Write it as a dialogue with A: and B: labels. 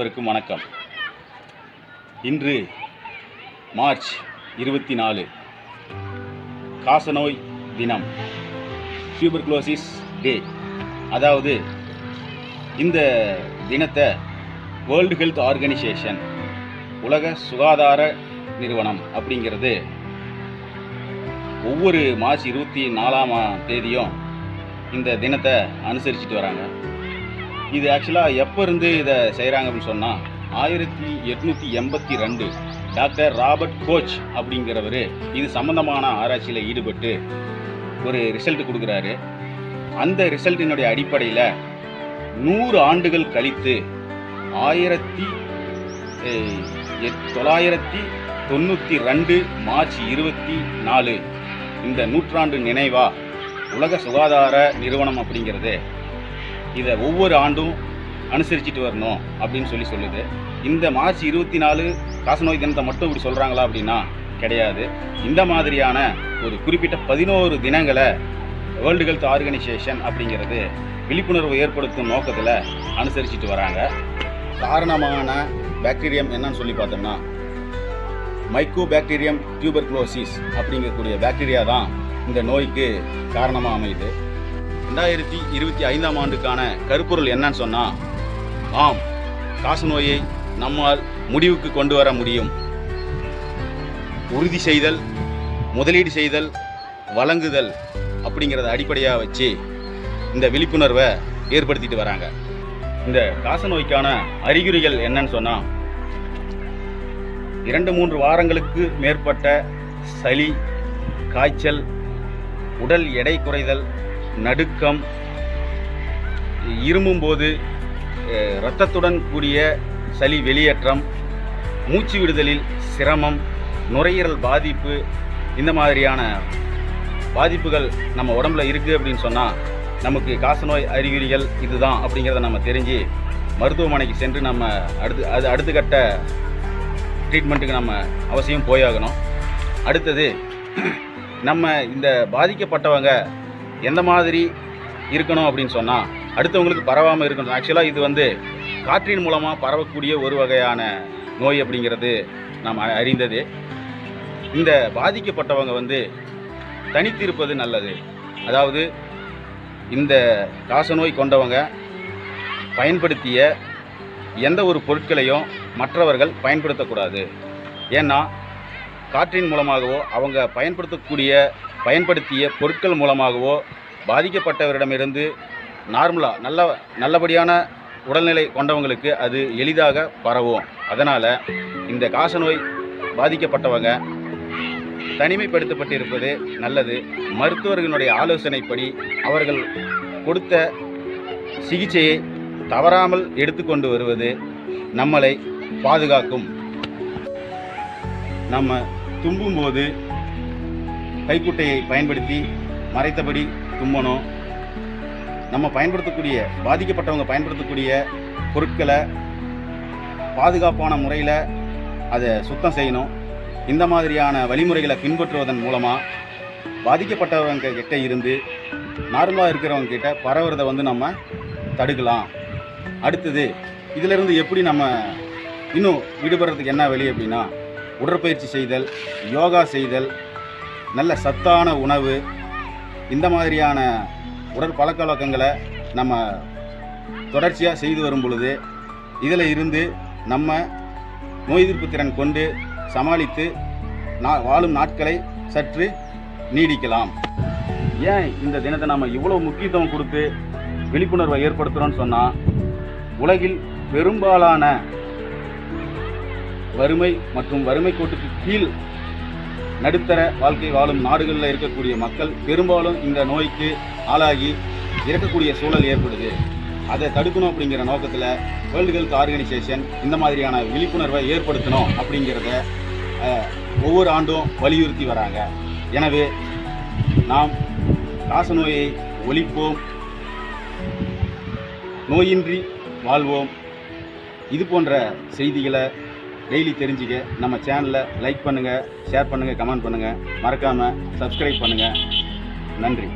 A: அனைவருக்கும் வணக்கம். இன்று மார்ச் இருபத்தி நாலு. காசநோய் தினம். Tuberculosis day. அதாவது இந்த தினத்தை வேர்ல்டு ஹெல்த் ஆர்கனைசேஷன் உலக சுகாதார நிறுவனம் அப்படிங்கிறது ஒவ்வொரு மார்ச் இருபத்தி நாலாம் தேதியும் இந்த தினத்தை அனுசரிச்சுட்டு வராங்க. இது ஆக்சுவலாக எப்போ இருந்து இதை செய்கிறாங்க அப்படின்னு சொன்னால் ஆயிரத்தி எட்நூற்றி எண்பத்தி ரெண்டு டாக்டர் ராபர்ட் கோச் அப்படிங்கிறவர் இது சம்மந்தமான ஆராய்ச்சியில் ஈடுபட்டு ஒரு ரிசல்ட் கொடுக்குறாரு. அந்த ரிசல்ட்டினுடைய அடிப்படையில் நூறு ஆண்டுகள் கழித்து ஆயிரத்தி எட்- தொள்ளாயிரத்தி தொண்ணூற்றி ரெண்டு மார்ச் இருபத்தி நாலு இந்த நூற்றாண்டு நினைவா உலக சுகாதார நிறுவனம் அப்படிங்கிறது இதை ஒவ்வொரு ஆண்டும் அனுசரிச்சுட்டு வரணும் அப்படின்னு சொல்லி சொல்லுது. இந்த மார்ச் இருபத்தி நாலு காசநோய் தினத்தை மட்டும் இப்படி சொல்கிறாங்களா அப்படின்னா கிடையாது. இந்த மாதிரியான ஒரு குறிப்பிட்ட பதினோரு தினங்களை வேர்ல்டு ஹெல்த் ஆர்கனைசேஷன் அப்படிங்கிறது விழிப்புணர்வு ஏற்படுத்தும் நோக்கத்தில் அனுசரிச்சுட்டு வராங்க. காரணமான பாக்டீரியம் என்னன்னு சொல்லி பார்த்தோம்னா மைக்கோ பாக்டீரியம் டியூபர்குலோசிஸ் அப்படிங்கக்கூடிய பாக்டீரியா தான் இந்த நோய்க்கு காரணமாக அமையுது. ரெண்டாயிரத்தி இருபத்தி ஐந்தாம் ஆண்டுக்கான கருப்பொருள் என்னன்னு சொன்னால் ஆம் காசநோயை நம்மால் முடிவுக்கு கொண்டு வர முடியும். உறுதி செய்தல் முதலீடு செய்தல் வழங்குதல் அப்படிங்கிறத அடிப்படையாக வச்சு இந்த விழிப்புணர்வை ஏற்படுத்திட்டு வராங்க. இந்த காசநோய்க்கான அறிகுறிகள் என்னன்னு சொன்னால் இரண்டு மூன்று வாரங்களுக்கு மேற்பட்ட சளி காய்ச்சல் உடல் எடை குறைதல் நடுக்கம் இருமும்போது இரத்தத்துடன் கூடிய சளி வெளியேற்றம் மூச்சு விடுதலில் சிரமம் நுரையீரல் பாதிப்பு இந்த மாதிரியான பாதிப்புகள் நம்ம உடம்புல இருக்குது அப்படின்னு சொன்னால் நமக்கு காசநோய் அறிகுறிகள் இதுதான் அப்படிங்கிறத நம்ம தெரிஞ்சு மருத்துவமனைக்கு சென்று நம்ம அடுத்து அது அடுத்த கட்ட ட்ரீட்மெண்ட்டுக்கு நம்ம அவசியம் போயாகணும். அடுத்தது நம்ம இந்த பாதிக்கப்பட்டவங்க எந்த மாதிரி இருக்கணும் அப்படின்னு சொன்னால் அடுத்தவங்களுக்கு பரவாமல் இருக்கணும். ஆக்சுவலாக இது வந்து காற்றின் மூலமாக பரவக்கூடிய ஒரு வகையான நோய் அப்படிங்கிறது நாம் அ- அறிந்தது. இந்த பாதிக்கப்பட்டவங்க வந்து தனித்திருப்பது நல்லது. அதாவது இந்த காசநோய் கொண்டவங்க பயன்படுத்திய எந்த ஒரு பொருட்களையும் மற்றவர்கள் பயன்படுத்தக்கூடாது. ஏன்னா காற்றின் மூலமாகவோ அவங்க பயன்படுத்தக்கூடிய பயன்படுத்திய பொருட்கள் மூலமாகவோ பாதிக்கப்பட்டவரிடமிருந்து நார்மலாக நல்ல நல்லபடியான உடல்நிலை கொண்டவங்களுக்கு அது எளிதாக பரவும். அதனால் இந்த காசநோய் பாதிக்கப்பட்டவங்க தனிமைப்படுத்தப்பட்டிருப்பது நல்லது. மருத்துவர்களுடைய ஆலோசனைப்படி அவர்கள் கொடுத்த சிகிச்சையை தவறாமல் எடுத்துக்கொண்டு வருவது நம்மளை பாதுகாக்கும். நம்ம தும்பும்போது கைக்குட்டையை பயன்படுத்தி மறைத்தபடி தும்பணும். நம்ம பயன்படுத்தக்கூடிய பாதிக்கப்பட்டவங்க பயன்படுத்தக்கூடிய பொருட்களை பாதுகாப்பான முறையில் அதை சுத்தம் செய்யணும். இந்த மாதிரியான வழிமுறைகளை பின்பற்றுவதன் மூலமாக பாதிக்கப்பட்டவங்க கிட்ட இருந்து நார்மலாக இருக்கிறவங்க கிட்ட பரவுறதை வந்து நம்ம தடுக்கலாம். அடுத்தது இதிலிருந்து எப்படி நம்ம இன்னும் விடுபடுறதுக்கு என்ன வழி அப்படின்னா உடற்பயிற்சி செய்தல் யோகா செய்தல் நல்ல சத்தான உணவு இந்த மாதிரியான உடற்பழக்க வழக்கங்களை நம்ம தொடர்ச்சியாக செய்து வரும் பொழுது இதில் இருந்து நம்ம நோய் எதிர்ப்பு திறன் கொண்டு சமாளித்து நா வாழும் நாட்களை சற்று நீடிக்கலாம். ஏன் இந்த தினத்தை நம்ம இவ்வளோ முக்கியத்துவம் கொடுத்து விழிப்புணர்வை ஏற்படுத்துகிறோன்னு சொன்னால் உலகில் பெரும்பாலான வறுமை மற்றும் வறுமை கோட்டுக்கு கீழ் நடுத்தர வாழ்க்கை வாழும் நாடுகளில் இருக்கக்கூடிய மக்கள் பெரும்பாலும் இந்த நோய்க்கு ஆளாகி இறக்கக்கூடிய சூழல் ஏற்படுது. அதை தடுக்கணும் அப்படிங்கிற நோக்கத்தில் வேர்ல்டு ஹெல்த் ஆர்கனைசேஷன் இந்த மாதிரியான விழிப்புணர்வை ஏற்படுத்தணும் அப்படிங்கிறத ஒவ்வொரு ஆண்டும் வலியுறுத்தி வராங்க. எனவே நாம் காசநோயை ஒழிப்போம். நோயின்றி வாழ்வோம். இது போன்ற செய்திகளை டெய்லி தெரிஞ்சுக்க. நம்ம சேனலை லைக் பண்ணுங்கள் ஷேர் பண்ணுங்கள் கமெண்ட் பண்ணுங்கள் மறக்காமல் சப்ஸ்கிரைப் பண்ணுங்கள் நன்றி.